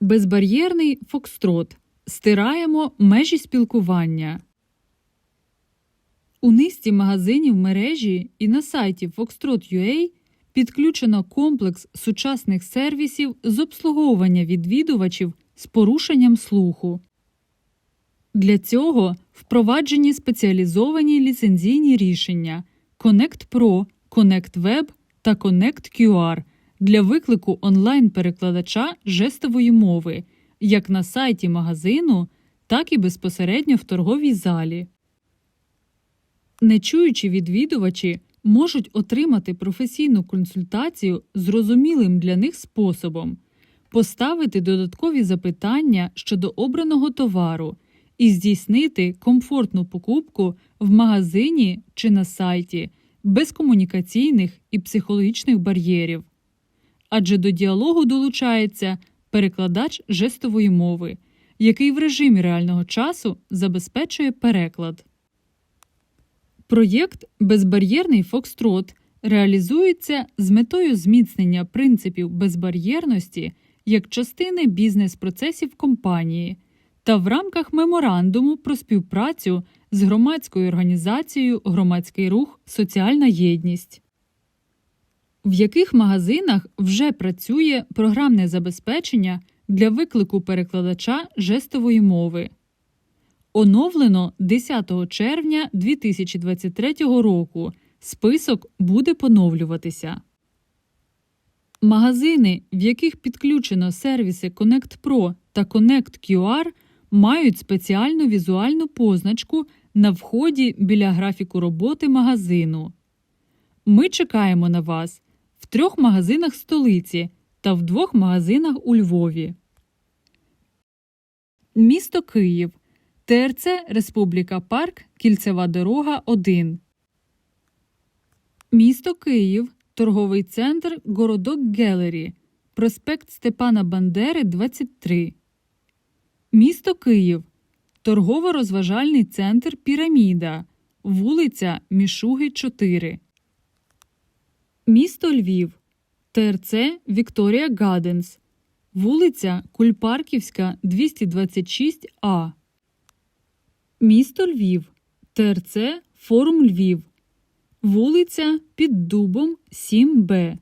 Безбар'єрний фокстрот. Стираємо межі спілкування. У низці магазинів мережі і на сайті Foxtrot.ua підключено комплекс сучасних сервісів з обслуговування відвідувачів з порушенням слуху. Для цього впроваджені спеціалізовані ліцензійні рішення Connect Pro, Connect Web та Connect QR для виклику онлайн-перекладача жестової мови як на сайті магазину, так і безпосередньо в торговій залі. Нечуючі відвідувачі можуть отримати професійну консультацію зрозумілим для них способом, поставити додаткові запитання щодо обраного товару і здійснити комфортну покупку в магазині чи на сайті без комунікаційних і психологічних бар'єрів. Адже до діалогу долучається перекладач жестової мови, який в режимі реального часу забезпечує переклад. Проєкт Безбар'єрний Фокстрот реалізується з метою зміцнення принципів безбар'єрності як частини бізнес-процесів компанії та в рамках меморандуму про співпрацю з громадською організацією Громадський рух Соціальна єдність. В яких магазинах вже працює програмне забезпечення для виклику перекладача жестової мови? Оновлено 10 червня 2023 року. Список буде поновлюватися. Магазини, в яких підключено сервіси Connect Pro та Connect QR, мають спеціальну візуальну позначку на вході біля графіку роботи магазину. Ми чекаємо на вас трьох магазинах столиці та в двох магазинах у Львові. Місто Київ. ТРЦ Республіка Парк, Кільцева дорога 1. Місто Київ. Торговий центр Городок Гелері. Проспект Степана Бандери 23. Місто Київ. Торгово-розважальний центр Піраміда. Вулиця Мішуги 4. Місто Львів. ТРЦ Вікторія Гаденс. Вулиця Кульпарківська 226А. Місто Львів. ТРЦ Форум Львів. Вулиця Під Дубом 7Б.